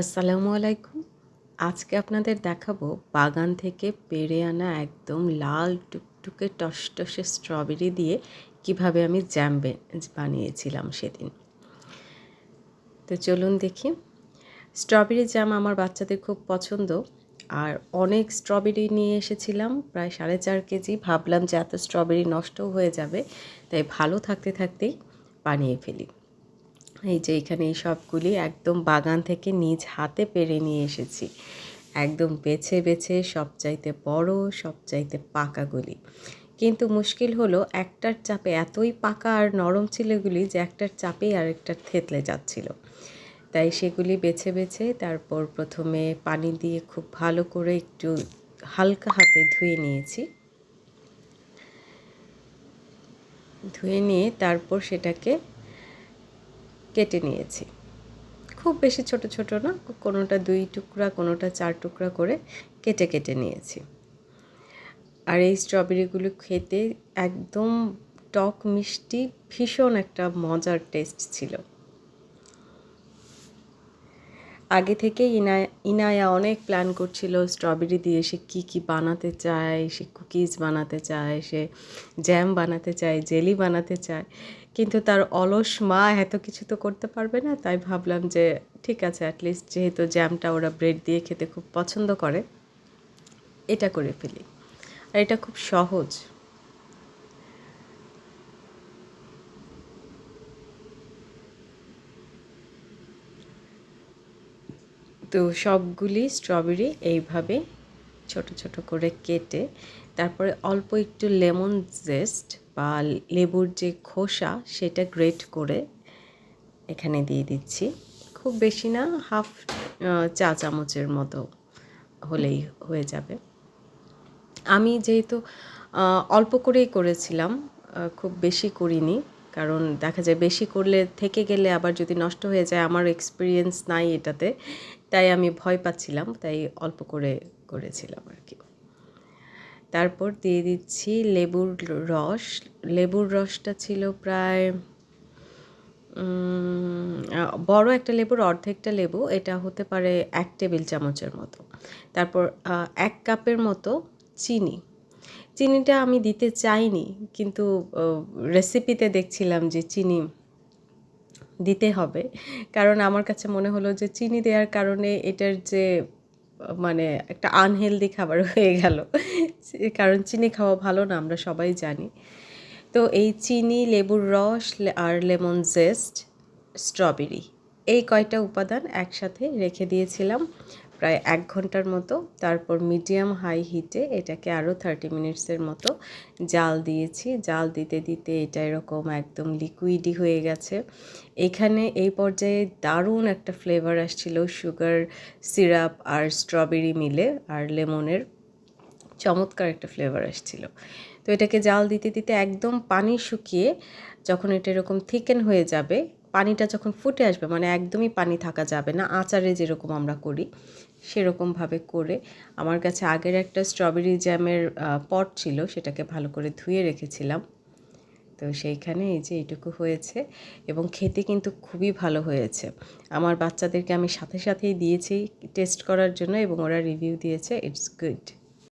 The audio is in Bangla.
আসসালামু আলাইকুম। আজকে আপনাদের দেখাবো বাগান থেকে পেড়ে আনা একদম লাল টুকটুকে টসটসে স্ট্রবেরি দিয়ে কীভাবে আমি জ্যাম বানিয়েছিলাম সেদিন। তো চলুন দেখি। স্ট্রবেরি জ্যাম আমার বাচ্চাদের খুব পছন্দ। আর অনেক স্ট্রবেরি নিয়ে এসেছিলাম, প্রায় সাড়ে চার কেজি। ভাবলাম যে এত স্ট্রবেরি নষ্টও হয়ে যাবে, তাই ভালো থাকতে থাকতেই বানিয়ে ফেলি। এই যে এখানে এই সবগুলি একদম বাগান থেকে নিজ হাতে পেরে নিয়ে এসেছি। একদম বেছে বেছে সবচাইতে বড়, সবচাইতে পাকাগুলি কিন্তু মুশকিল হলো একটার চাপে এতই পাকা আর নরম ছিল এগুলি যে একটার চাপেই আরেকটার থেতলে যাচ্ছিল। তাই সেগুলি বেছে বেছে তারপর প্রথমে পানি দিয়ে খুব ভালো করে একটু হালকা হাতে ধুয়ে নিয়েছি। ধুয়ে নিয়ে তারপর সেটাকে কেটে নিয়েছি। খুব বেশি ছোট ছোট না, কোনোটা দুই টুকরা, কোনোটা চার টুকরা করে কেটে কেটে নিয়েছি। আর এই স্ট্রবেরিগুলো খেতে একদম টক মিষ্টি, ভীষণ একটা মজার টেস্ট ছিল। আগে থেকে ইনায়া ইনায়া অনেক প্ল্যান করছিল স্ট্রবেরি দিয়ে সে কী কী বানাতে চায়, সে কুকিজ বানাতে চায়, সে জ্যাম বানাতে চায় জেলি বানাতে চায়। কিন্তু তার অলস মা এত কিছু তো করতে পারবে না, তাই ভাবলাম যে ঠিক আছে অ্যাটলিস্ট যেহেতু জ্যামটা ওরা ব্রেড দিয়ে খেতে খুব পছন্দ করে, এটা করে ফেলি। আর এটা খুব সহজ। তো সবগুলি স্ট্রবেরি এইভাবে ছোট ছোট করে কেটে তারপরে অল্প একটু লেমন জেস্ট বা লেবুর যে খোসা সেটা গ্রেট করে এখানে দিয়ে দিচ্ছি। খুব বেশি না হাফ চা চামচের মতো হলেই হয়ে যাবে। আমি যেহেতু অল্প করেই করেছিলাম খুব বেশি করিনি কারণ দেখা যায় বেশি করলে, থেকে গেলে আবার যদি নষ্ট হয়ে যায়, আমার এক্সপিরিয়েন্স নাই এটাতে। তাই আমি ভয় পাচ্ছিলাম, তাই অল্প করে করেছিলাম আর কি। তারপর দিয়ে দিচ্ছি লেবুর রস। লেবুর রসটা ছিল প্রায় বড় একটা লেবুর অর্ধেকটা লেবু, এটা হতে পারে এক টেবিল চামচের মতো। তারপর এক কাপের মতো চিনি। চিনিটা আমি দিতে চাইনি, কিন্তু রেসিপিতে দেখছিলাম যে চিনি দিতে হবে। কারণ আমার কাছে মনে হলো যে চিনি দেওয়ার কারণে এটার যে মানে একটা আনহেলদি খাবার হয়ে গেল। কারণ চিনি খাওয়া ভালো না, আমরা সবাই জানি। তো এই চিনি, লেবুর রস আর লেমন জেস্ট স্ট্রবেরি এই কয়টা উপাদান একসাথে রেখে দিয়েছিলাম। প্রায় এক ঘণ্টার মতো। তারপর মিডিয়াম হাই হিটে এটাকে আরও থার্টি মিনিটসের মতো জাল দিয়েছি। জাল দিতে দিতে এটা এরকম একদম লিকুইডই হয়ে গেছে। এখানে এই পর্যায়ে দারুণ একটা ফ্লেভার আসছিল সুগার সিরাপ আর স্ট্রবেরি মিলে আর লেমনের। চমৎকার একটা ফ্লেভার আসছিল। তো এটাকে জাল দিতে দিতে একদম পানি শুকিয়ে যখন এটা এরকম থিকেন হয়ে যাবে পানিটা যখন ফুটে আসবে মানে একদমই পানি থাকা যাবে না, আচারে যেরকম আমরা করি, সেরকমভাবে করে আমার কাছে আগের একটা স্ট্রবেরি জ্যামের পট ছিল, সেটাকে ভালো করে ধুয়ে রেখেছিলাম। তো সেইখানে এই যে এইটুকু হয়েছে এবং খেতে কিন্তু খুবই ভালো হয়েছে। আমার বাচ্চাদেরকে আমি সাথে সাথেই দিয়েছি টেস্ট করার জন্য এবং ওরা রিভিউ দিয়েছে ইটস গুড